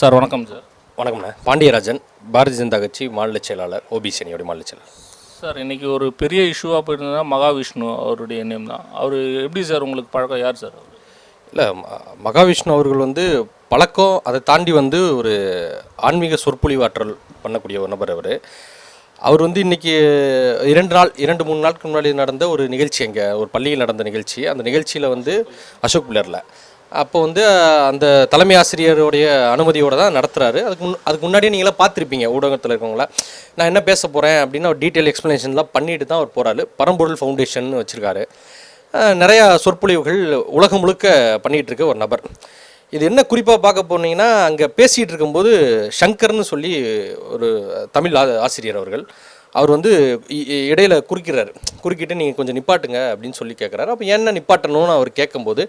Sir வணக்கம் sir. வணக்கம்ண்ணா பாண்டியராஜன் பாரதிய ஜனதா கட்சி மாநில செயலாளர் ஓபிசி அணியோட மாநில செயலாளர். சார் இன்னைக்கு ஒரு பெரிய இஷ்யூவாக போயிருந்தா மகாவிஷ்ணு அவருடைய நேம் தான். அவர் எப்படி சார் உங்களுக்கு பழக்கம்? யார் சார் இல்லை மகாவிஷ்ணு அவர்கள் வந்து பழக்கம் அதை தாண்டி வந்து ஒரு ஆன்மீக சொற்பொழிவாற்றல் பண்ணக்கூடிய ஒரு நபர் அவர். அவர் வந்து இன்னைக்கு இரண்டு நாள் இரண்டு மூணு நாளுக்கு முன்னாடி நடந்த ஒரு நிகழ்ச்சி அங்கே ஒரு பள்ளியில் நடந்த நிகழ்ச்சி. அந்த நிகழ்ச்சியில் வந்து அசோக் பில்லரில் அப்போ வந்து அந்த தலைமை ஆசிரியருடைய அனுமதியோடு தான் நடத்துகிறாரு அதுக்கு முன் அதுக்கு முன்னாடியே நீங்களாம் பார்த்துருப்பீங்க ஊடகத்தில் இருக்கவங்கள. நான் என்ன பேச போகிறேன் அப்படின்னு ஒரு டீட்டெயில் எக்ஸ்ப்ளனேஷன்லாம் பண்ணிட்டு தான் அவர் போகிறாரு பரம்பொருள் ஃபவுண்டேஷன் வச்சுருக்காரு. நிறையா சொற்பொழிவுகள் உலகம் முழுக்க பண்ணிகிட்டு இருக்க ஒரு நபர். இது என்ன குறிப்பாக பார்க்க போனீங்கன்னா அங்கே பேசிகிட்டு இருக்கும்போது சங்கர்னு சொல்லி ஒரு தமிழ் ஆ- ஆசிரியர் அவர்கள் அவர் வந்து இடையில குறுக்கிறாரு குறுக்கிட்டு நீங்கள் கொஞ்சம் நிப்பாட்டுங்க அப்படின்னு சொல்லி கேட்குறாரு அப்போ என்ன நிப்பாட்டணும்னு அவர் கேட்கும்போது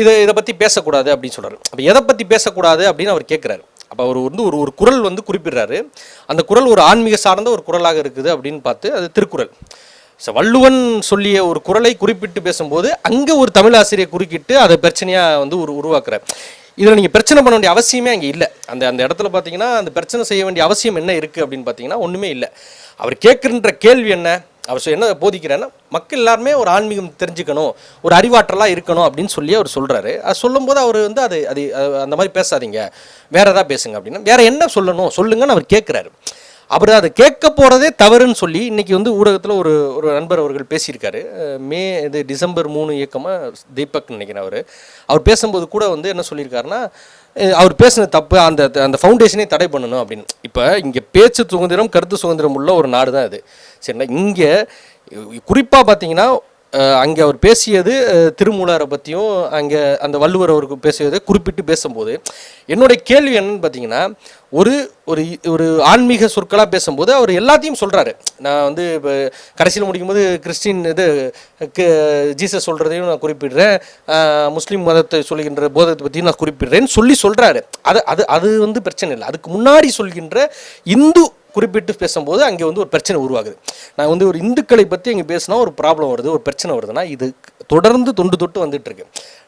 இதை இதை பற்றி பேசக்கூடாது அப்படின்னு சொல்கிறார் அப்போ எதை பற்றி பேசக்கூடாது அப்படின்னு அவர் கேட்குறாரு அப்போ அவர் வந்து ஒரு ஒரு குரல் வந்து குறிப்பிடுறாரு. அந்த குரல் ஒரு ஆன்மீக சார்ந்த ஒரு குரலாக இருக்குது அப்படின்னு பார்த்து அது திருக்குறள். ஸோ வள்ளுவன் சொல்லிய ஒரு குரலை குறிப்பிட்டு பேசும்போது அங்கே ஒரு தமிழ் ஆசிரியர் குறுக்கிட்டு அதை பிரச்சனையாக வந்து ஒரு உருவாக்குறார். இதில் நீங்கள் பிரச்சனை பண்ண வேண்டிய அவசியமே அங்கே இல்லை. அந்த அந்த இடத்துல பார்த்தீங்கன்னா அந்த பிரச்சனை செய்ய வேண்டிய அவசியம் என்ன இருக்குது அப்படின்னு பார்த்தீங்கன்னா ஒன்றுமே இல்லை. அவர் கேட்குற கேள்வி என்ன? அவர் என்ன போதிக்கிறேன்னா மக்கள் எல்லாருமே ஒரு ஆன்மீகம் தெரிஞ்சுக்கணும் ஒரு அறிவாற்றலாக இருக்கணும் அப்படின்னு சொல்லி அவர் சொல்கிறாரு அது சொல்லும்போது அவர் வந்து அது அது அந்த மாதிரி பேசாதீங்க. வேறு எதாவது பேசுங்க அப்படின்னா. வேறு என்ன சொல்லணும்? சொல்லுங்கன்னு அவர் கேட்குறாரு அவர் அதை கேட்க போகிறதே தவறுன்னு சொல்லி இன்னைக்கு வந்து ஊடகத்தில் ஒரு ஒரு நண்பர் அவர்கள் பேசியிருக்காரு. மே இது டிசம்பர் மூணு இயக்கமாக தீபக் நினைக்கிறேன் அவர். அவர் பேசும்போது கூட வந்து என்ன சொல்லியிருக்காருன்னா அவர் பேசின தப்பு அந்த அந்த ஃபவுண்டேஷனே தடை பண்ணணும் அப்படின்னு. இப்போ இங்கே பேச்சு சுதந்திரம் கருத்து சுதந்திரம் உள்ள ஒரு நாடு தான் இது. சரிங்களா? இங்கே குறிப்பாக பார்த்தீங்கன்னா அங்கே அவர் பேசியது திருமூலாரை திருமூலரை பற்றியும் அங்கே அந்த வள்ளுவர் அவருக்கு பேசியதை குறிப்பிட்டு பேசும்போது என்னுடைய கேள்வி என்னன்னு பார்த்தீங்கன்னா ஒரு ஒரு ஒரு ஆன்மீக சொற்களாக பேசும்போது அவர் எல்லாத்தையும் சொல்கிறாரு நான் வந்து இப்போ கடைசியில் முடிக்கும்போது கிறிஸ்டின் இது க- ஜீசஸ் சொல்கிறதையும் நான் குறிப்பிடுறேன் முஸ்லீம் மதத்தை சொல்கின்ற போதத்தை பற்றியும் நான் குறிப்பிடுறேன்னு சொல்லி சொல்கிறாரு அது அது அது வந்து பிரச்சனை இல்லை. அதுக்கு முன்னாடி சொல்கின்ற இந்து குறிப்பிட்டு பேசும்போது அங்கே வந்து ஒரு பிரச்சனை உருவாகுது. நான் வந்து ஒரு இந்துக்களை பற்றி இங்கே பேசினா ஒரு ப்ராப்ளம் வருது ஒரு பிரச்சனை வருதுன்னா இது தொடர்ந்து தொண்டு தொட்டு வந்துட்டு இருக்கு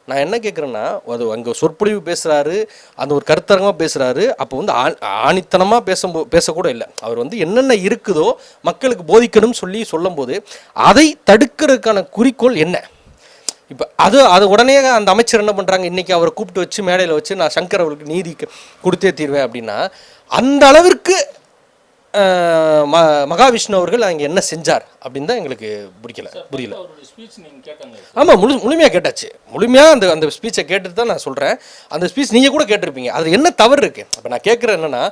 நான் என்ன கேட்குறேன்னா அது அங்கே சொற்பொழிவு பேசுகிறாரு அந்த ஒரு கருத்தரங்கமாக பேசுகிறாரு அப்போ வந்து ஆ ஆணித்தனமாக பேசும்போ பேசக்கூட இல்லை. அவர் வந்து என்னென்ன இருக்குதோ மக்களுக்கு போதிக்கணும்னு சொல்லி சொல்லும்போது அதை தடுக்கிறதுக்கான குறிக்கோள் என்ன? இப்போ அது அது உடனே அந்த அமைச்சர் என்ன பண்ணுறாங்க இன்றைக்கி அவரை கூப்பிட்டு வச்சு மேடையில் வச்சு நான் சங்கர் அவருக்கு நீதி கொடுத்தே தீர்வேன் அப்படின்னா அந்த அளவிற்கு ம மகாவிஷ்ணு அவர்கள் அங்கே என்ன செஞ்சார் அப்படின்னு தான் எங்களுக்கு பிடிக்கல புரியல. ஆமாம் முழு முழுமையாக கேட்டாச்சு. முழுமையாக அந்த அந்த ஸ்பீச்சை கேட்டுட்டு தான் நான் சொல்கிறேன் அந்த ஸ்பீச் நீங்கள் கூட கேட்டிருப்பீங்க. அதில் என்ன தவறு இருக்குது அப்போ நான் கேட்குறேன் என்னென்னா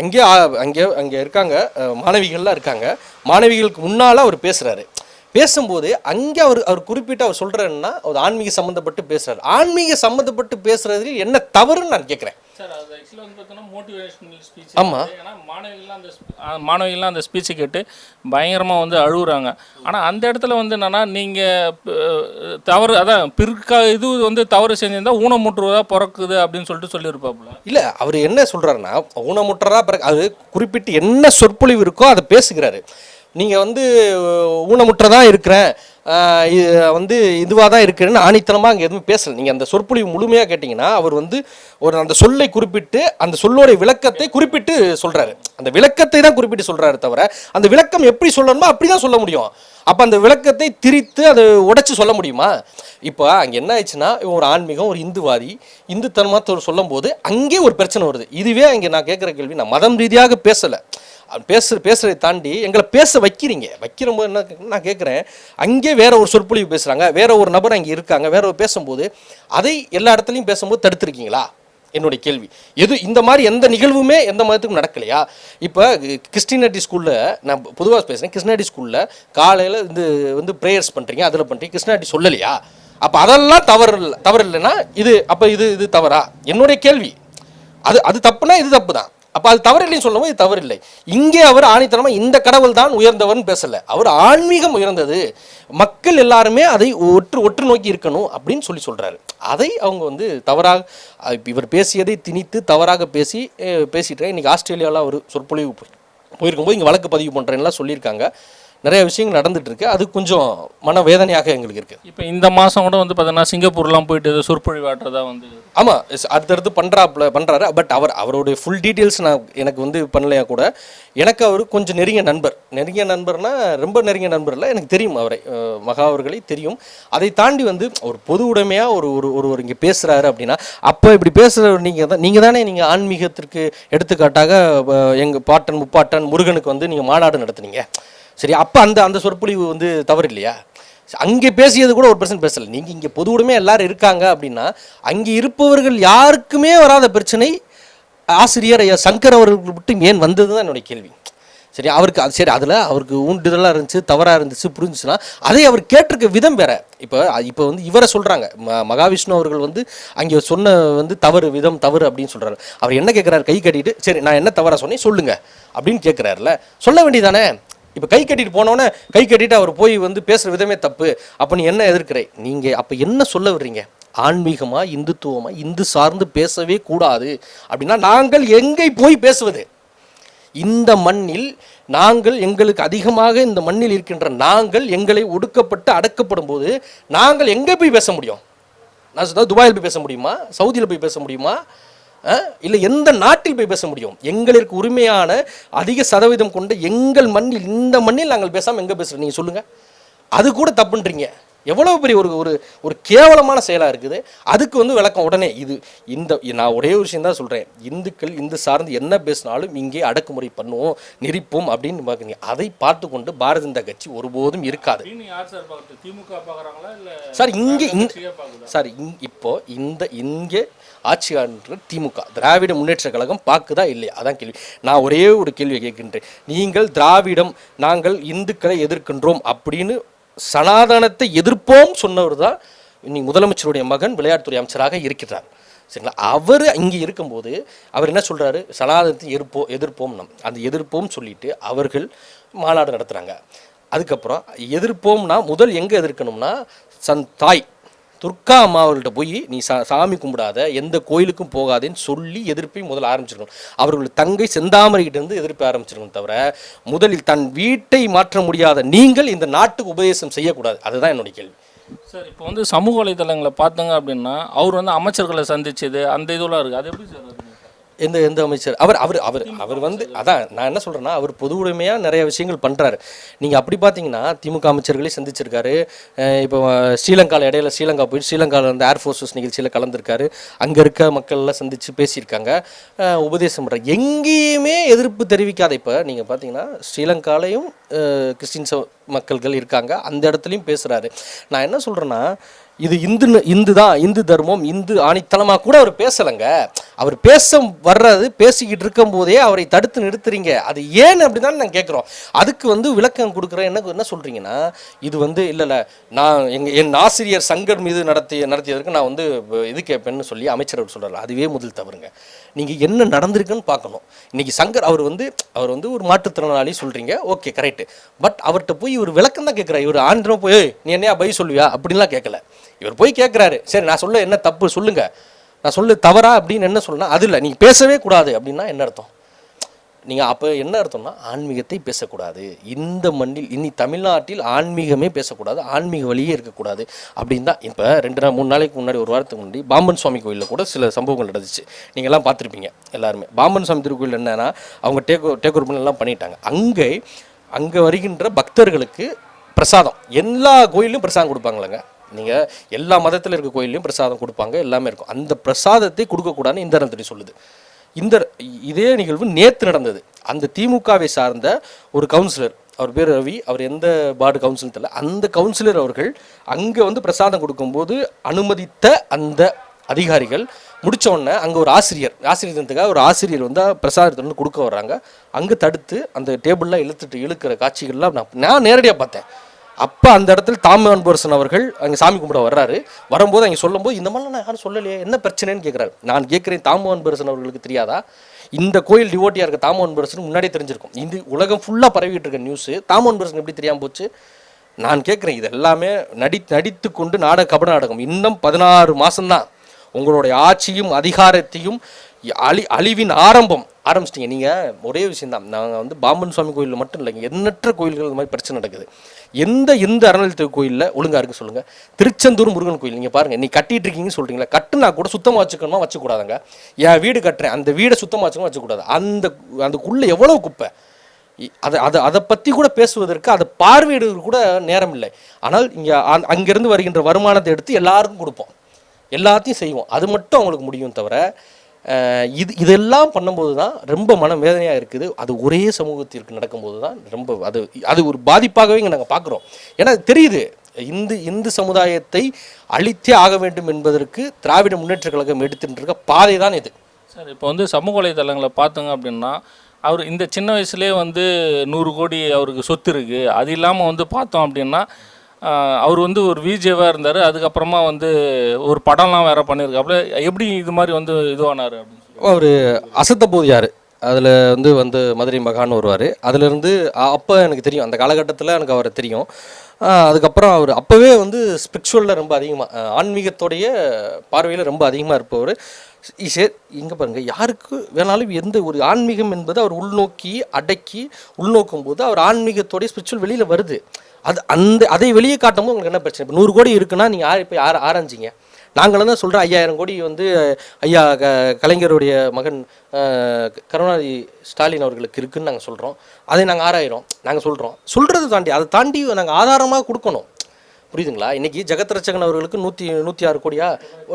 அங்கே அங்கே அங்கே இருக்காங்க மாணவிகள்லாம் இருக்காங்க. மாணவிகளுக்கு முன்னால் அவர் பேசுகிறாரு பேசும்போது அங்கே அவர் அவர் குறிப்பிட்டு அவர் சொல்கிறாருன்னா ஒரு ஆன்மீக சம்மந்தப்பட்டு பேசுகிறார் ஆன்மீக சம்மந்தப்பட்டு பேசுகிறதுல என்ன தவறுன்னு நான் கேட்குறேன். சார் அது ஆக்சுவலாக வந்து பார்த்தோன்னா மோட்டிவேஷனல் ஸ்பீச் ஆமா. ஏன்னா மாணவிகள்லாம் அந்த மாணவிகள்லாம் அந்த ஸ்பீச்சை கேட்டு பயங்கரமாக வந்து அழுகுறாங்க. ஆனால் அந்த இடத்துல வந்து என்னன்னா நீங்கள் தவறு அதான் பிற்கா இது வந்து தவறு செஞ்சிருந்தா ஊனமுற்றுவதாக பிறக்குது அப்படின்னு சொல்லிட்டு சொல்லியிருப்பாப்புல. இல்லை அவர் என்ன சொல்கிறாருன்னா ஊனமுற்றரா பிறகு அது குறிப்பிட்டு என்ன சொற்பொழிவு இருக்கோ அதை பேசுகிறாரு. நீங்கள் வந்து ஊனமுற்றதா இருக்கிறேன் வந்து இதுவாக தான் இருக்குன்னு ஆணித்தனமாக அங்கே எதுவும் பேசலை. நீங்கள் அந்த சொற்பொழிவு முழுமையாக கேட்டிங்கன்னா அவர் வந்து ஒரு அந்த சொல்லை குறிப்பிட்டு அந்த சொல்லோடைய விளக்கத்தை குறிப்பிட்டு சொல்கிறாரு அந்த விளக்கத்தை தான் குறிப்பிட்டு சொல்கிறாரு தவிர அந்த விளக்கம் எப்படி சொல்லணுமோ அப்படி தான் சொல்ல முடியும். அப்போ அந்த விளக்கத்தை திரித்து அதை உடச்சி சொல்ல முடியுமா? இப்போ அங்கே என்ன ஆயிடுச்சுன்னா இவன் ஒரு ஆன்மீகம் ஒரு இந்துவாதி இந்துத்தனமாக சொல்லும் போது அங்கே ஒரு பிரச்சனை வருது. இதுவே அங்கே நான் கேட்குற கேள்வி நான் மதம் ரீதியாக பேசலை. பேசுகிற பேசுகிறதை தாண்டி எங்களை பேச வைக்கிறீங்க. வைக்கிற போது என்ன நான் கேட்குறேன் அங்கே வேற ஒரு சொற்பொழிவு பேசுகிறாங்க வேற ஒரு நபர் அங்கே இருக்காங்க. வேற ஒரு பேசும்போது அதை எல்லா இடத்துலையும் பேசும்போது தடுத்துருக்கீங்களா? என்னுடைய கேள்வி. எது இந்த மாதிரி எந்த நிகழ்வுமே எந்த மதத்துக்கும் நடக்கலையா? இப்போ கிறிஸ்டினாட்டி ஸ்கூலில் நான் பொதுவாக பேசுகிறேன் கிருஷ்ணாடி ஸ்கூலில் காலையில் வந்து வந்து ப்ரேயர்ஸ் பண்ணுறீங்க அதில் பண்ணுறீங்க கிருஷ்ணாடி சொல்லலையா? அப்போ அதெல்லாம் தவறு இல்லை தவறு இல்லைன்னா இது அப்போ இது இது தவறா? என்னுடைய கேள்வி. அது அது தப்புனா இது தப்பு தான் அப்போ அது தவறு இல்லைன்னு சொல்லும்போது இது தவறு இல்லை இங்கே அவர் ஆணித்தனமாக இந்த கடவுள் தான் உயர்ந்தவர்னு பேசலை. அவர் ஆன்மீகம் உயர்ந்தது. மக்கள் எல்லாருமே அதை ஒற்று ஒற்று நோக்கி இருக்கணும் அப்படின்னு சொல்லி சொல்கிறாரு அதை அவங்க வந்து தவறாக இவர் பேசியதை திணித்து தவறாக பேசி அஹ் பேசிட்டு இன்னைக்கு ஆஸ்திரேலியாவில் அவர் சொற்பொழிவு போய்- போயிருக்கும்போது இங்கே வழக்கு பதிவு பண்ணுறேன்லாம் சொல்லியிருக்காங்க. நிறைய விஷயங்கள் நடந்துட்டு இருக்கு அது கொஞ்சம் மன வேதனையாக எங்களுக்கு இருக்கு. இப்போ இந்த மாதம் கூட வந்து பார்த்தீங்கன்னா சிங்கப்பூர்லாம் போயிட்டு ஏதோ சொற்பொழிவாட்டுறதா வந்து ஆமாம் அடுத்தடுத்து பண்ணுறாப்புல பண்ணுறாரு பட் அவர் அவருடைய ஃபுல் டீட்டெயில்ஸ் நான் எனக்கு வந்து பண்ணலையா கூட எனக்கு அவர் கொஞ்சம் நெருங்கிய நண்பர். நெருங்கிய நண்பர்னா ரொம்ப நெருங்கிய நண்பர் இல்லை எனக்கு தெரியும் அவரை. மகா அவர்களை தெரியும். அதை தாண்டி வந்து ஒரு பொது உடைமையாக ஒரு ஒரு ஒருவர் இங்கே பேசுகிறாரு அப்படின்னா அப்போ இப்படி பேசுகிறவர் நீங்கள் தான் நீங்கள் தானே நீங்கள் ஆன்மீகத்திற்கு எடுத்துக்காட்டாக எங்கள் பாட்டன் முப்பாட்டன் முருகனுக்கு வந்து நீங்கள் மாநாடு நடத்துனீங்க. சரி அப்போ அந்த அந்த சொற்பொழிவு வந்து தவறு இல்லையா அங்கே பேசியது கூட ஒரு பர்சன்ட் பேசலை. நீங்கள் இங்கே பொதுவுடமே எல்லாரும் இருக்காங்க அப்படின்னா அங்கே இருப்பவர்கள் யாருக்குமே வராத பிரச்சனை ஆசிரியர் ஐயா சங்கர் அவர்களுக்கு மட்டும் ஏன் வந்தது தான் என்னுடைய கேள்வி. சரி அவருக்கு அது சரி அதில் அவருக்கு ஊண்டுதலாக இருந்துச்சு தவறாக இருந்துச்சு புரிஞ்சுச்சுன்னா அதை அவர் கேட்டிருக்க விதம் வேற. இப்போ இப்போ வந்து இவரை சொல்கிறாங்க ம மகாவிஷ்ணு அவர்கள் வந்து அங்கே சொன்ன வந்து தவறு விதம் தவறு அப்படின்னு சொல்கிறாரு அவர் என்ன கேட்குறாரு கை கட்டிட்டு சரி நான் என்ன தவறாக சொன்னேன்? சொல்லுங்கள் அப்படின்னு கேட்குறாருல சொல்ல வேண்டியதானே இப்போ கை கட்டிட்டு போனோன்னே கை கட்டிட்டு அவர் போய் வந்து பேசுகிற விதமே தப்பு. அப்போ நீ என்ன எதிர்க்கிற? நீங்கள் அப்போ என்ன சொல்ல விடுறீங்க ஆன்மீகமா இந்துத்துவமா இந்து சார்ந்து பேசவே கூடாது. அப்படின்னா நாங்கள் எங்கே போய் பேசுவது? இந்த மண்ணில் நாங்கள் எங்களுக்கு அதிகமாக இந்த மண்ணில் இருக்கின்ற நாங்கள் எங்களை ஒடுக்கப்பட்டு அடக்கப்படும் போது நாங்கள் எங்கே போய் பேச முடியும்? நான் சொன்னால் துபாயில் போய் பேச முடியுமா? சவுதியில் போய் பேச முடியுமா? இல்லை எந்த நாட்டில் போய் பேச முடியும்? எங்களுக்கு உரிமையான அதிக சதவீதம் கொண்ட எங்கள் மண்ணில் இந்த மண்ணில் நாங்கள் பேசாமல் எங்கே பேசுகிறோம் நீங்கள் சொல்லுங்கள் அது கூட தப்புன்றீங்க. எவ்வளோ பெரிய ஒரு ஒரு ஒரு கேவலமான செயலாக இருக்குது. அதுக்கு வந்து விளக்கம் உடனே இது இந்த நான் ஒரே ஒரு விஷயம் தான் சொல்கிறேன் இந்துக்கள் இந்து சார்ந்து என்ன பேசினாலும் இங்கே அடக்குமுறை பண்ணுவோம் நெரிப்போம் அப்படின்னு பார்க்குறீங்க. அதை பார்த்து கொண்டு பாரதிய ஜனதா கட்சி ஒருபோதும் இருக்காது. சார் இங்கே சார் இங் இப்போ இந்த இங்கே ஆட்சி ஆளுன்ற திமுக திராவிட முன்னேற்ற கழகம் பார்க்குதா இல்லையா? அதான் கேள்வி. நான் ஒரே ஒரு கேள்வியை கேட்கின்றேன். நீங்கள் திராவிடம் நாங்கள் இந்துக்களை எதிர்க்கின்றோம் அப்படின்னு சனாதனத்தை எதிர்ப்போம் சொன்னவர் தான் இன்னைக்கு முதலமைச்சருடைய மகன் விளையாட்டுத்துறை அமைச்சராக இருக்கிறார். சரிங்களா? அவர் இங்கே இருக்கும்போது அவர் என்ன சொல்கிறாரு சனாதனத்தை எதிர்ப்போ எதிர்ப்போம் நம் அந்த எதிர்ப்போம் சொல்லிட்டு அவர்கள் மாநாடு நடத்துகிறாங்க அதுக்கப்புறம் எதிர்ப்போம்னா முதல் எங்கே எதிர்க்கணும்னா சன் தாய் துர்கா அம்மாவர்கள்ட்ட போய் நீ சா சாமி கும்பிடாத எந்த கோயிலுக்கும் போகாதேன்னு சொல்லி எதிர்ப்பை முதல்ல ஆரம்பிச்சிருக்கணும். அவர்கள் தங்கை செந்தாமரைகிட்ட இருந்து எதிர்ப்பை ஆரம்பிச்சிருக்கணும் தவிர முதலில் தன் வீட்டை மாற்ற முடியாத நீங்கள் இந்த நாட்டுக்கு உபதேசம் செய்யக்கூடாது. அதுதான் என்னுடைய கேள்வி. சார் இப்போ வந்து சமூக வலைதளங்களை பார்த்தங்க அப்படின்னா அவர் வந்து அமைச்சர்களை சந்திச்சது அந்த இதெல்லாம் இருக்குது அது எப்படி சார் எந்த எந்த அமைச்சர்? அவர் அவர் அவர் அவர் வந்து அதான் நான் என்ன சொல்கிறேன்னா அவர் பொது உடைமையாக நிறைய விஷயங்கள் பண்ணுறாரு நீங்கள் அப்படி பார்த்தீங்கன்னா திமுக அமைச்சர்களே சந்திச்சிருக்காரு. இப்போ ஸ்ரீலங்காவில் இடையில ஸ்ரீலங்கா போயிட்டு ஸ்ரீலங்காவில் வந்து ஏர்ஃபோர்ஸஸ் நிகழ்ச்சியில் கலந்துருக்காரு. அங்கே இருக்க மக்கள்லாம் சந்தித்து பேசியிருக்காங்க. உபதேசம் பண்ணுறாங்க எங்கேயுமே எதிர்ப்பு தெரிவிக்காத இப்போ நீங்கள் பார்த்தீங்கன்னா ஸ்ரீலங்காலையும் கிறிஸ்டின்ஸ் மக்கள்கள் இருக்காங்க. அந்த இடத்துலையும் பேசுகிறாரு நான் என்ன சொல்கிறேன்னா இது இந்து இந்து தான் இந்து தர்மம் இந்து ஆணித்தனமாக கூட அவர் பேசலைங்க. அவர் பேச வர்றது பேசிக்கிட்டு இருக்கும்போதே அவரை தடுத்து நிறுத்துறீங்க. அது ஏன் அப்படின்னு நான் கேட்குறோம் அதுக்கு வந்து விளக்கம் கொடுக்குறேன். என்ன என்ன சொல்கிறீங்கன்னா இது வந்து இல்லை இல்லை நான் எங்கள் என் ஆசிரியர் சங்கர் மீது நடத்திய நடத்தியதற்கு நான் வந்து இது கேட்பேன்னு சொல்லி அமைச்சர் அவர் சொல்கிறார் அதுவே முதல் தவறுங்க. நீங்கள் என்ன நடந்திருக்குன்னு பார்க்கணும். இன்னைக்கு சங்கர் அவர் வந்து அவர் வந்து ஒரு மாற்றுத்திறனாளி சொல்கிறீங்க ஓகே கரெக்டு. பட் அவர்கிட்ட போய் இவர் விளக்கம் தான் கேட்குறாரு இவர் ஆந்திரம் போய் நீ என்னையா பை சொல்லுவியா? அப்படின்லாம் கேட்கல இவர் போய் கேட்குறாரு சரி நான் சொல்ல என்ன தப்பு சொல்லுங்க. நான் சொல்லு தவறா அப்படின்னு என்ன சொல்லணும் அது இல்லை நீங்கள் பேசவே கூடாது அப்படின்னா என்ன அர்த்தம்? நீங்கள் அப்போ என்ன அர்த்தம்னா ஆன்மீகத்தை பேசக்கூடாது. இந்த மண்ணில் இனி தமிழ்நாட்டில் ஆன்மீகமே பேசக்கூடாது ஆன்மீக வழியே இருக்கக்கூடாது அப்படின்னு தான். இப்போ ரெண்டு நாள் மூணு நாளைக்கு முன்னாடி ஒரு வாரத்துக்கு முன்னாடி பாம்பன் சுவாமி கோயிலில் கூட சில சம்பவங்கள் நடந்துச்சு. நீங்கள்லாம் பார்த்துருப்பீங்க எல்லாருமே. பாம்பன் சுவாமி திருக்கோயில் என்னன்னா அவங்க டேக் டேக் ஓவர் எல்லாம் பண்ணிட்டாங்க. அங்கே அங்கே வருகின்ற பக்தர்களுக்கு பிரசாதம். எல்லா கோயிலும் பிரசாதம் கொடுப்பாங்களேங்க நீங்கள் எல்லா மதத்தில் இருக்க கோயிலையும் பிரசாதம் கொடுப்பாங்க எல்லாமே இருக்கும். அந்த பிரசாதத்தை கொடுக்கக்கூடாதுன்னு இந்த நந்திரி சொல்லுது. இந்த இதே நிகழ்வு நேற்று நடந்தது. அந்த திமுகவை சார்ந்த ஒரு கவுன்சிலர் அவர் பேர் ரவி அவர் எந்த வார்டு கவுன்சிலர் தெரியல அந்த கவுன்சிலர் அவர்கள் அங்கே வந்து பிரசாதம் கொடுக்கும்போது அனுமதித்த அந்த அதிகாரிகள் முடித்தோடனே அங்கே ஒரு ஆசிரியர் ஆசிரியர் தினத்துக்காக ஒரு ஆசிரியர் வந்து பிரசாதத்தை வந்து கொடுக்க வர்றாங்க. அங்கே தடுத்து அந்த டேபிள்லாம் இழுத்துட்டு இழுக்கிற காட்சிகள்லாம் நான் நான் நேரடியாக பார்த்தேன். அப்போ அந்த இடத்துல தாமன் போர்சன் அவர்கள் அங்கே சாமி கும்பிட வர்றாரு. வரும்போது அங்கே சொல்லும்போது இந்த மாதிரிலாம் நான் யாரும் சொல்லலையே என்ன பிரச்சனைன்னு கேட்குறாரு நான் கேட்குறேன் தாமோகன் பெருசன் அவர்களுக்கு தெரியாதா? இந்த கோயில் டிவோட்டியாக இருக்க தாமோகன் பெருசன் முன்னாடியே தெரிஞ்சிருக்கும். இந்த உலகம் ஃபுல்லாக பரவிட்டு இருக்க நியூஸு தாமோகன் பெருசன் எப்படி தெரியாமல் போச்சு? நான் கேட்குறேன் இது எல்லாமே நடி நடித்து கொண்டு நாடக கபட நாடகம். இன்னும் பதினாறு மாதம்தான் உங்களுடைய ஆட்சியும் அதிகாரத்தையும் அழி அழிவின் ஆரம்பம் ஆரம்பிச்சிட்டிங்க. நீங்கள் ஒரே விஷயம் தான் நாங்கள் வந்து பாம்பன் சுவாமி கோயிலில் மட்டும் இல்லைங்க. எண்ணற்ற கோயில்கள் இந்த மாதிரி பிரச்சனை நடக்குது. எந்த எந்த அறநிலையத்துறை கோயிலில் ஒழுங்காக இருக்கு சொல்லுங்கள் திருச்செந்தூர் முருகன் கோயில் நீங்கள் பாருங்கள் நீ கட்டிகிட்டு இருக்கீங்கன்னு சொல்கிறீங்களா கட்டுனா கூட சுத்தமாக வச்சுக்கணுமா? வச்சுக்கூடாதுங்க. என் வீடு கட்டுறேன். அந்த வீடை சுத்தமாக வச்சுக்கணும்? வச்சுக்கூடாது. அந்த அதுக்குள்ளே எவ்வளோ குப்பை? அதை அதை அதை பற்றி கூட பேசுவதற்கு அதை பார்வையிடுவதற்கு கூட நேரம் இல்லை. ஆனால் இங்கே அங்கேருந்து வருகின்ற வருமானத்தை எடுத்து எல்லாருக்கும் கொடுப்போம். எல்லாத்தையும் செய்வோம். அது மட்டும் அவங்களுக்கு முடியும் தவிர இது இதெல்லாம் பண்ணும்போது தான் ரொம்ப மன வேதனையாக இருக்குது. அது ஒரே சமூகத்திற்கு நடக்கும்போது தான் ரொம்ப அது அது ஒரு பாதிப்பாகவே இங்கே நாங்கள் பார்க்குறோம் ஏன்னா தெரியுது. இந்து இந்து சமுதாயத்தை அழித்தே ஆக வேண்டும் என்பதற்கு திராவிட முன்னேற்றக் கழகம் எடுத்துட்டு இருக்க பாதை தான் இது. சார் இப்போ வந்து சமூக வலைதளங்களை பார்த்தோங்க அப்படின்னா அவர் இந்த சின்ன வயசுலேயே வந்து நூறு கோடி அவருக்கு சொத்து இருக்குது அது இல்லாமல் வந்து பார்த்தோம் அப்படின்னா அவர் வந்து ஒரு விஜேவாக இருந்தார். அதுக்கப்புறமா வந்து ஒரு படம்லாம் வேற பண்ணியிருக்காப்புல எப்படி இது மாதிரி வந்து இதுவானார் அப்படின்னு அவர் அசத்த போது யார்? அதில் வந்து வந்து மதுரை மகான் வருவார். அதுலேருந்து அப்போ எனக்கு தெரியும். அந்த காலகட்டத்தில் எனக்கு அவரை தெரியும். அதுக்கப்புறம் அவர் அப்போவே வந்து ஸ்பிரிச்சுவலில் ரொம்ப அதிகமாக ஆன்மீகத்தோடைய பார்வையில் ரொம்ப அதிகமாக இருப்பவர். சே இங்கே பாருங்கள் யாருக்கு வேணாலும் எந்த ஒரு ஆன்மீகம் என்பது அவர் உள்நோக்கி அடக்கி உள்நோக்கும் போது அவர் ஆன்மீகத்தோடைய ஸ்பிரிச்சுவல் வெளியில் வருது. அது அந்த அதை வெளியே காட்டும்போது உங்களுக்கு என்ன பிரச்சனை? இப்போ நூறு கோடி இருக்குன்னா நீங்கள் யார் இப்போ யார் ஆரம்பிச்சிங்க. நாங்களும் தான் சொல்கிறோம் ஐயாயிரம் கோடி வந்து ஐயா க கலைஞருடைய மகன் கருணாநிதி ஸ்டாலின் அவர்களுக்கு இருக்குன்னு நாங்கள் சொல்கிறோம் அதை நாங்கள் ஆறாயிரம் நாங்கள் சொல்கிறோம் சொல்கிறத தாண்டி அதை தாண்டி நாங்கள் ஆதாரமாக கொடுக்கணும். புரியுதுங்களா? இன்னைக்கு ஜெகத் ரச்சகன் அவர்களுக்கு நூற்றி நூற்றி ஆறு கோடியா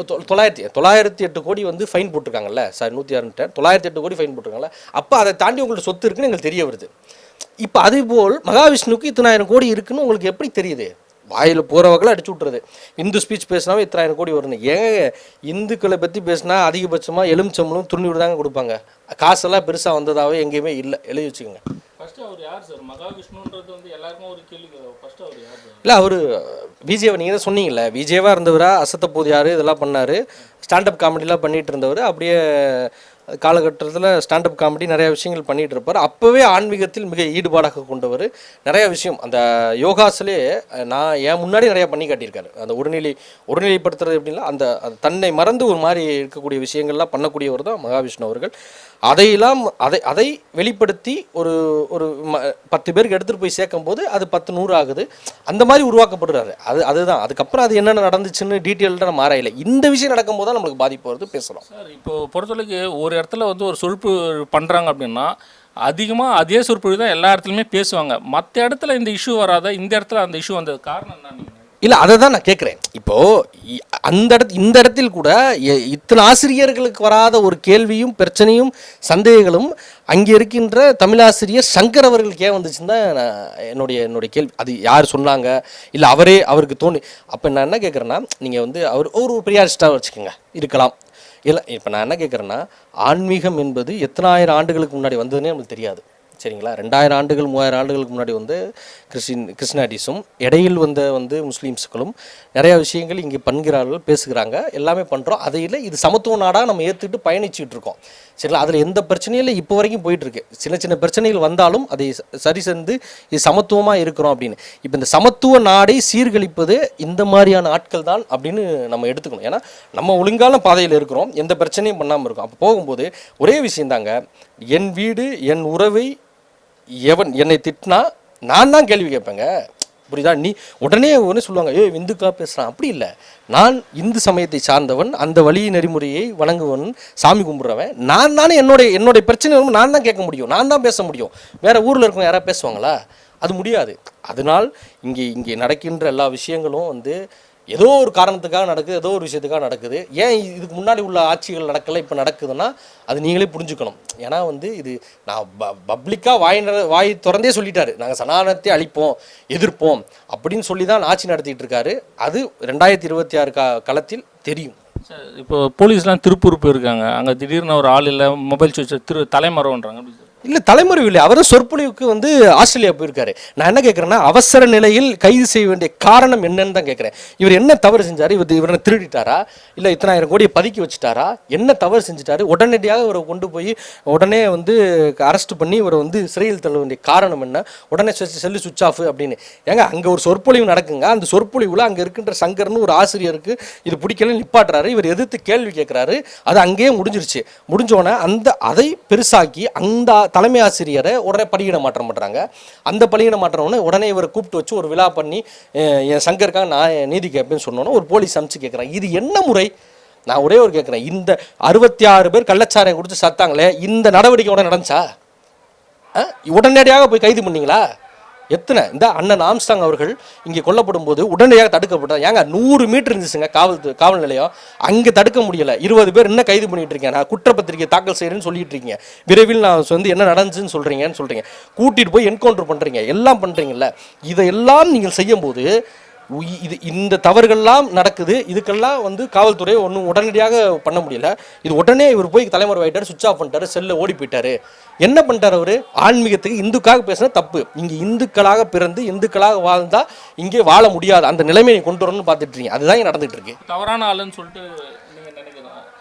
தொ- தொள்ளாயிரத்தி தொள்ளாயிரத்தி எட்டு கோடி வந்து ஃபைன் போட்டிருக்காங்கல்ல? சார் நூற்றி ஆறுன்ட்டு தொள்ளாயிரத்தி எட்டு கோடி ஃபைன் போட்டிருக்காங்கல்ல? அப்போ அதை தாண்டி உங்கள்ட்ட சொத்து இருக்குன்னு எங்களுக்கு தெரிய வருது. இப்போ அதேபோல் மகாவிஷ்ணுவுக்கு இத்தனாயிரம் கோடி இருக்குன்னு உங்களுக்கு எப்படி தெரியுது? வாயில் போகிறவங்களை அடிச்சு விட்றது இந்து ஸ்பீச் பேசினாவே இத்தனாயிரம் கோடி வரணும் ஏங்க இந்துக்களை பற்றி பேசினா அதிகபட்சமாக எலுமிச்சம்பளம் துணிவிட தாங்க கொடுப்பாங்க. காசெல்லாம் பெருசாக வந்ததாகவே எங்கேயுமே இல்லை. எழுதி வச்சுக்கோங்க. இல்லை அவர் விஜயவை நீங்கள் தான் சொன்னீங்கல்ல. விஜயவாக இருந்தவரா? அசத்த போது யார்? இதெல்லாம் பண்ணார். ஸ்டாண்டப் காமெடிலாம் பண்ணிட்டு இருந்தவர். அப்படியே காலகட்டத்தில் ஸ்டாண்டப் காமெடி நிறைய விஷயங்கள் பண்ணிகிட்டு இருப்பார். அப்போவே ஆன்மீகத்தில் மிக ஈடுபாடாக கொண்டவர். நிறைய விஷயம் அந்த யோகாஸ்லே நான் என் முன்னாடி நிறையா பண்ணி காட்டியிருக்காரு. அந்த உடல்நிலை உடல்நிலைப்படுத்துறது எப்படின்னா அந்த தன்னை மறந்து ஒரு மாதிரி இருக்கக்கூடிய விஷயங்கள்லாம் பண்ணக்கூடியவர் தான் மகாவிஷ்ணு அவர்கள். அதையெல்லாம் அதை அதை வெளிப்படுத்தி ஒரு ஒரு ம- பத்து பேருக்கு எடுத்துகிட்டு போய் சேர்க்கும் போது அது பத்து நூறு ஆகுது. அந்த மாதிரி உருவாக்கப்படுறாரு. அது அதுதான். அதுக்கப்புறம் அது என்னென்ன நடந்துச்சுன்னு டீட்டெயில்டாக நம்ம ஆராயல. இந்த விஷயம் நடக்கும்போது தான் நம்மளுக்கு பாதிப்பு வருது பேசுகிறோம் சார் இப்போ பொறுத்தளவுக்கு ஒரு இடத்துல வந்து ஒரு சொற்பு பண்ணுறாங்க அப்படின்னா அதிகமாக அதே சொற்பொழிவு தான் எல்லா இடத்துலையுமே பேசுவாங்க. மற்ற இடத்துல இந்த இஷ்யூ வராத இந்த இடத்துல அந்த இஷ்யூ வந்தது காரணம் என்ன இல்லை அதை தான் நான் கேட்குறேன் இப்போது அந்த இடத்து இந்த இடத்தில் கூட இத்தனை ஆசிரியர்களுக்கு வராத ஒரு கேள்வியும் பிரச்சனையும் சந்தேகங்களும் அங்கே இருக்கின்ற தமிழாசிரியர் சங்கர் அவர்களுக்கு ஏன் வந்துச்சுன்னு தான் நான் என்னுடைய என்னுடைய கேள்வி. அது யார் சொன்னாங்க? இல்லை அவரே அவருக்கு தோணி. அப்போ நான் என்ன கேட்குறேன்னா நீங்கள் வந்து அவர் ஒரு பெரியாரிஸ்டாக வச்சுக்கோங்க. இருக்கலாம். இல்லை இப்போ நான் என்ன கேட்குறேன்னா ஆன்மீகம் என்பது எத்தனாயிரம் ஆண்டுகளுக்கு முன்னாடி வந்ததுன்னே நம்மளுக்கு தெரியாது. சரிங்களா? ரெண்டாயிரம் ஆண்டுகள் மூவாயிரம் ஆண்டுகளுக்கு முன்னாடி வந்து கிறிஸ்டின் கிறிஸ்டினாட்டிஸும் இடையில் வந்த வந்து முஸ்லீம்ஸுகளும் நிறையா விஷயங்கள் இங்கே பண்கிறார்கள் பேசுகிறாங்க எல்லாமே பண்ணுறோம் அதையில் இது சமத்துவ நாடாக நம்ம ஏற்றுக்கிட்டு பயணிச்சுட்டு இருக்கோம். சரிங்களா? அதில் எந்த பிரச்சனையும் இல்லை இப்போ வரைக்கும் போயிட்டு இருக்கு. சின்ன சின்ன பிரச்சனைகள் வந்தாலும் அதை சரி செஞ்சு இது சமத்துவமாக இருக்கிறோம் அப்படின்னு. இப்போ இந்த சமத்துவ நாடை சீர்கழிப்பது இந்த மாதிரியான ஆட்கள் தான் அப்படின்னு நம்ம எடுத்துக்கணும். ஏன்னா நம்ம ஒழுங்கான பாதையில் இருக்கிறோம் எந்த பிரச்சனையும் பண்ணாமல் இருக்கோம். அப்போ போகும்போது ஒரே விஷயந்தாங்க என் வீடு என் உறவை எவன் என்னை திட்டினா நான் தான் கேள்வி கேட்பேங்க. புரியுதா? நீ உடனே ஒன்று சொல்லுவாங்க ஏ இந்துக்கா பேசுகிறான் அப்படி இல்லை. நான் இந்து சமயத்தை சார்ந்தவன் அந்த வழி நெறிமுறையை வழங்குவன் சாமி கும்பிட்றவன். நான் தானே என்னுடைய என்னுடைய பிரச்சனை வரும் நான் தான் கேட்க முடியும். நான் தான் பேச முடியும். வேற ஊரில் இருக்கவங்க யாராவது பேசுவாங்களா? அது முடியாது. அதனால் இங்கே இங்கே நடக்கின்ற எல்லா விஷயங்களும் வந்து ஏதோ ஒரு காரணத்துக்காக நடக்குது ஏதோ ஒரு விஷயத்துக்காக நடக்குது. ஏன் இதுக்கு முன்னாடி உள்ள ஆட்சிகள் நடக்கலை இப்போ நடக்குதுன்னா அது நீங்களே புரிஞ்சுக்கணும். ஏன்னா வந்து இது நான் ப பப்ளிக்காக வாய் நட- வாய் திறந்தே சொல்லிட்டாரு. நாங்கள் சனாதனத்தை அழிப்போம் எதிர்ப்போம் அப்படின்னு சொல்லி தான் ஆட்சி நடத்திட்டு இருக்காரு. அது ரெண்டாயிரத்தி இருபத்தி ஆறு கா களத்தில் தெரியும். சார் இப்போ போலீஸ்லாம் திருப்பூர் போயிருக்காங்க. அங்கே திடீர்னு ஒரு ஆள் இல்லை மொபைல் சுவிட்ச் திரு தலைமரம்ன்றாங்க அப்படி சார் இல்லை தலைமுறை இல்லை. அவரும் சொற்பொழிவுக்கு வந்து ஆஸ்திரேலியா போயிருக்காரு. நான் என்ன கேட்குறேன்னா அவசர நிலையில் கைது செய்ய வேண்டிய காரணம் என்னன்னு தான் கேட்குறேன் இவர் என்ன தவறு செஞ்சார்? இவர் இவரை திருடிட்டாரா? இல்லை இத்தனாயிரம் கோடியை பதுக்கி வச்சுட்டாரா? என்ன தவறு செஞ்சுட்டாரு? உடனடியாக இவரை கொண்டு போய் உடனே வந்து அரெஸ்ட் பண்ணி இவரை வந்து சிறையில் தள்ள வேண்டிய காரணம் என்ன? உடனே செல்லு சுவிச் ஆஃப் அப்படின்னு. ஏங்க அங்கே ஒரு சொற்பொழிவு நடக்குங்க. அந்த சொற்பொழிவில் அங்கே இருக்கின்ற சங்கர்னு ஒரு ஆசிரியருக்கு இது பிடிக்கலன்னு நிப்பாட்டுறாரு. இவர் எதிர்த்து கேள்வி கேட்குறாரு அது அங்கேயே முடிஞ்சிருச்சு. முடிஞ்சோடனே அந்த அதை பெருசாக்கி அந்த தலைமை ஆசிரியரை உடனே பணியிட மாற்றம் பண்ணுறாங்க அந்த பணியிட மாற்றம்னு உடனே இவரை கூப்பிட்டு வச்சு ஒரு விழா பண்ணி என் சங்கருக்காக நான் நீதி கேட்பேன்னு சொன்னோன்னே ஒரு போலீஸ் அமைச்சு கேட்குறாங்க. இது என்ன முறை? நான் ஒரே ஒரு கேட்குறேன். இந்த அறுபத்தி ஆறு பேர் கள்ளச்சாராயம் கொடுத்து சத்தாங்களே இந்த நடவடிக்கை உடனே நடந்துச்சா? ஆ? உடனடியாக போய் கைது பண்ணீங்களா? எத்தனை? இந்த அண்ணன் ஆம்ஸ்டாங் அவர்கள் இங்கே கொல்லப்படும் போது உடனடியாக தடுக்கப்பட்டார். ஏங்க நூறு மீட்டர் இருந்துச்சுங்க காவல் காவல் நிலையம். அங்கே தடுக்க முடியலை. இருபது பேர் என்ன கைது பண்ணிட்டு இருக்கேன் நான் குற்றப்பத்திரிக்கை தாக்கல் செய்கிறேன்னு சொல்லிட்டு இருக்கீங்க. விரைவில் நான் வந்து என்ன நடந்துச்சுன்னு சொல்கிறீங்கன்னு சொல்கிறீங்க கூட்டிகிட்டு போய் என்கவுண்டர் பண்ணுறீங்க எல்லாம் பண்ணுறீங்கல்ல இதையெல்லாம் நீங்கள் செய்யும்போது இது இந்த தவறுகள்லாம் நடக்குது. இதுக்கெல்லாம் வந்து காவல்துறை ஒன்றும் உடனடியாக பண்ண முடியல. இது உடனே இவர் போய் தலைமுறை ஆகிட்டாரு சுவிச் ஆஃப் பண்ணிட்டாரு செல்ல ஓடி போயிட்டாரு. என்ன பண்ணிட்டார் அவர்? ஆன்மீகத்துக்கு இந்துக்காக பேசின தப்பு. இங்கே இந்துக்களாக பிறந்து இந்துக்களாக வாழ்ந்தா இங்கே வாழ முடியாது. அந்த நிலைமையை கொண்டு வரணும்னு பார்த்துட்டு இருக்கீங்க. அதுதான் இங்க நடந்துட்டு இருக்கு. தவறான ஆளுன்னு சொல்லிட்டு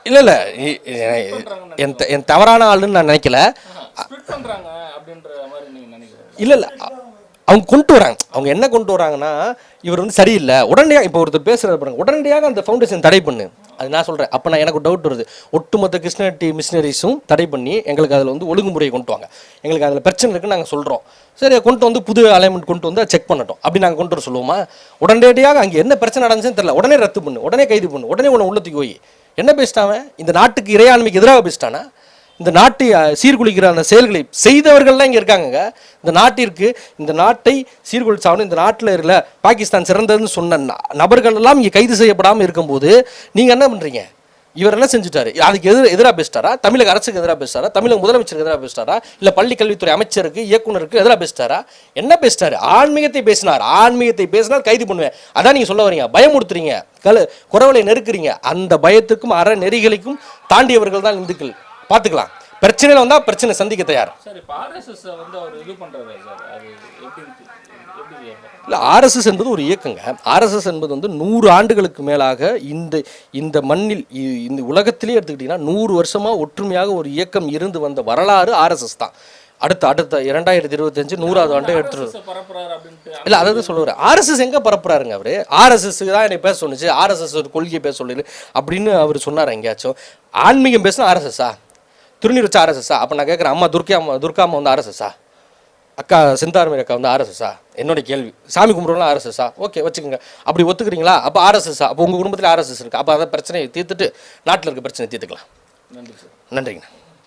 இல்லை இல்லை. என் என் தவறான ஆளுன்னு நான் நினைக்கல. இல்லை இல்லை. அவங்க கொண்டு வராங்க. அவங்க என்ன கொண்டு வராங்கன்னா இவர் வந்து சரியில்லை. உடனடியாக இப்போ ஒருத்தர் பேசுகிற பாருங்க. உடனடியாக அந்த ஃபவுண்டேஷன் தடை பண்ணு. அது நான் சொல்கிறேன் அப்போ நான் எனக்கு டவுட் வருது. ஒட்டுமொத்த கிருஷ்ணாட்டி மிஷினரிஸும் தடை பண்ணி எங்களுக்கு அதில் வந்து ஒழுங்குமுறையை கொண்டு வாங்க. எங்களுக்கு அதில் பிரச்சனை இருக்குன்னு நாங்கள் சொல்கிறோம் சரி கொண்டு வந்து புது அலைன்மெண்ட் கொண்டு வந்து செக் பண்ணட்டும். அப்படி நாங்கள் கொண்டு வர சொல்லுவோமா? உடனடியாக அங்கே என்ன பிரச்சனை நடந்துச்சுன்னு தெரியல. உடனே ரத்து பண்ணு. உடனே கைது பண்ணு. உடனே உன்னை உள்ளத்துக்கு போய். என்ன பேசிட்டாவன் இந்த நாட்டுக்கு இறையாண்மைக்கு எதிராக பேசிட்டானா? இந்த நாட்டை சீர்குலைக்கிற அந்த செயல்களை செய்தவர்கள்லாம் இங்கே இருக்காங்கங்க. இந்த நாட்டிற்கு இந்த நாட்டை சீர்குலைச்சாகணும். இந்த நாட்டில் இருக்கல பாகிஸ்தான் சிறந்ததுன்னு சொன்ன ந- நபர்கள் எல்லாம் இங்கே கைது செய்யப்படாமல் இருக்கும்போது நீங்கள் என்ன பண்ணுறீங்க இவர் என்ன செஞ்சுட்டாரு? அதுக்கு எதிர எதிராக பேசிட்டாரா? தமிழக அரசுக்கு எதிராக பேசிட்டாரா? தமிழக முதலமைச்சருக்கு எதிராக பேசிட்டாரா? இல்லை பள்ளி கல்வித்துறை அமைச்சருக்கு இயக்குனருக்கு எதிராக பேசிட்டாரா? என்ன பேசிட்டாரு? ஆன்மீகத்தை பேசினார். ஆன்மீகத்தை பேசினால் கைது பண்ணுவேன். அதான் நீங்கள் சொல்ல வரீங்க. பயமுறுத்துறீங்க. கல குறவலை நெருக்குறீங்க. அந்த பயத்துக்கும் அற நெறிகளுக்கும் தாண்டியவர்கள் தான் இந்துக்கள். பார்த்துக்கலாம். பிரச்சனையில் வந்தால் பிரச்சனை சந்திக்க தயார். அது? இல்லை ஆர்எஸ்எஸ் என்பது ஒரு இயக்கங்க. ஆர்எஸ்எஸ் என்பது வந்து நூறு ஆண்டுகளுக்கு மேலாக இந்த இந்த மண்ணில் இந்த உலகத்திலே எடுத்துக்கிட்டிங்கன்னா நூறு வருஷமாக ஒற்றுமையாக ஒரு இயக்கம் இருந்து வந்த வரலாறு ஆர்எஸ்எஸ் தான். அடுத்த அடுத்த இரண்டாயிரத்தி இருபத்தஞ்சு நூறாவது ஆண்டு எடுத்துரு RSS பரப்புறாரு அப்படின்ட்டு இல்லை அதாவது சொல்லுவார். ஆர்எஸ்எஸ் எங்கே பரப்புறாருங்க அவர்? ஆர்எஸ்எஸ் தான் என்னை பேச சொன்னுச்சு. ஆர்எஸ்எஸ் ஒரு கொள்கையை பேச சொல்லிடு அப்படின்னு அவர் சொன்னார் எங்கேயாச்சும். ஆன்மீகம் பேசினா ஆர்எஸ்எஸ்ஸா திருநீர் வச்சா ஆர்எஸ்எஸ்ஸா அப்போ நான் கேட்குறேன் அம்மா துர்க்கா அம்மா துர்கா அம்மா வந்து ஆர்எஸ்எஸ்ஸா அக்கா செந்தாரமேரி அக்கா வந்து ஆர்எஸ்எஸ்ஸா என்னோட கேள்வி. சாமி கும்பிட்றவங்களாம் ஆர்எஸ்எஸ்ஸா ஓகே வச்சுக்கோங்க. அப்படி ஒத்துக்கிறீங்களா? அப்போ ஆர்எஸ்எஸ்ஸா அப்போ உங்கள் குடும்பத்தில் ஆர்எஸ்எஸ் இருக்குது அப்போ அதை பிரச்சனையை தீர்த்துட்டு நாட்டில் இருக்க பிரச்சனையை தீர்த்துக்கலாம். நன்றி சார். நன்றிங்கண்ணா.